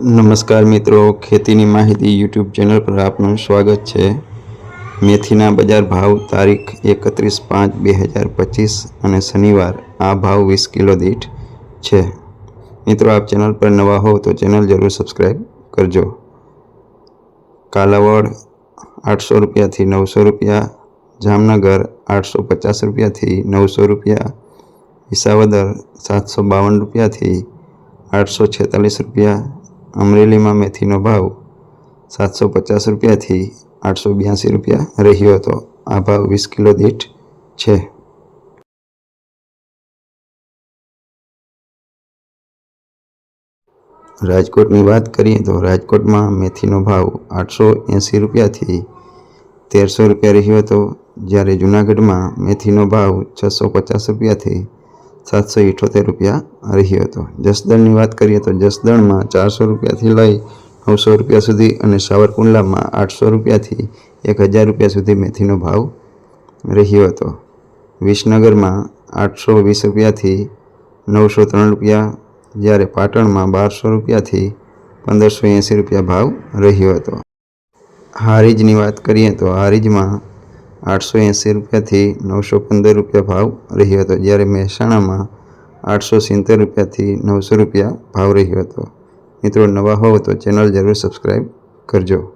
નમસ્કાર મિત્રો, ખેતીની માહિતી યુટ્યુબ ચેનલ પર આપનું સ્વાગત છે. મેથીના બજાર ભાવ તારીખ એકત્રીસ પાંચ બે હજાર પચીસ અને શનિવાર આ ભાવ વીસ કિલો દીઠ છે. મિત્રો, આપ ચેનલ પર નવા હો તો ચેનલ જરૂર સબસ્ક્રાઈબ કરજો. કાલાવડ આઠસો રૂપિયાથી નવસો રૂપિયા, જામનગર આઠસો પચાસ રૂપિયાથી નવસો રૂપિયા, વિસાવદર સાતસો બાવન રૂપિયાથી આઠસો છેતાલીસ રૂપિયા અમરેલીમાં મેથીનો ભાવ સાતસો પચાસ રૂપિયાથી આઠસો બ્યાસી રૂપિયા રહ્યો હતો. આ ભાવ વીસ કિલો દીઠ છે. રાજકોટની વાત કરીએ તો રાજકોટમાં મેથીનો ભાવ આઠસો એંસી રૂપિયાથી તેરસો રૂપિયા રહ્યો હતો, જ્યારે જૂનાગઢમાં મેથીનો ભાવ છસો પચાસ રૂપિયાથી સાતસો ઇઠોતેર રૂપિયા રહ્યો હતો. જસદણની વાત કરીએ તો જસદણમાં ચારસો રૂપિયાથી લઈ નવસો રૂપિયા સુધી અને સાવરકુંડલામાં આઠસો રૂપિયાથી એક હજાર રૂપિયા સુધી મેથીનો ભાવ રહ્યો હતો. વિસનગરમાં આઠસો વીસ રૂપિયાથી નવસો ત્રણ રૂપિયા, જ્યારે પાટણમાં બારસો રૂપિયાથી પંદરસો એંસી રૂપિયા ભાવ રહ્યો હતો. હારીજની વાત કરીએ તો હારીજમાં આઠસો એંસી રૂપિયાથી નવસો પંદર રૂપિયા ભાવ રહ્યો હતો, જ્યારે મહેસાણામાં આઠસો સિત્તેર રૂપિયાથી નવસો રૂપિયા ભાવ રહ્યો હતો. મિત્રો, નવા હોવ તો ચેનલ જરૂર સબસ્ક્રાઈબ કરજો.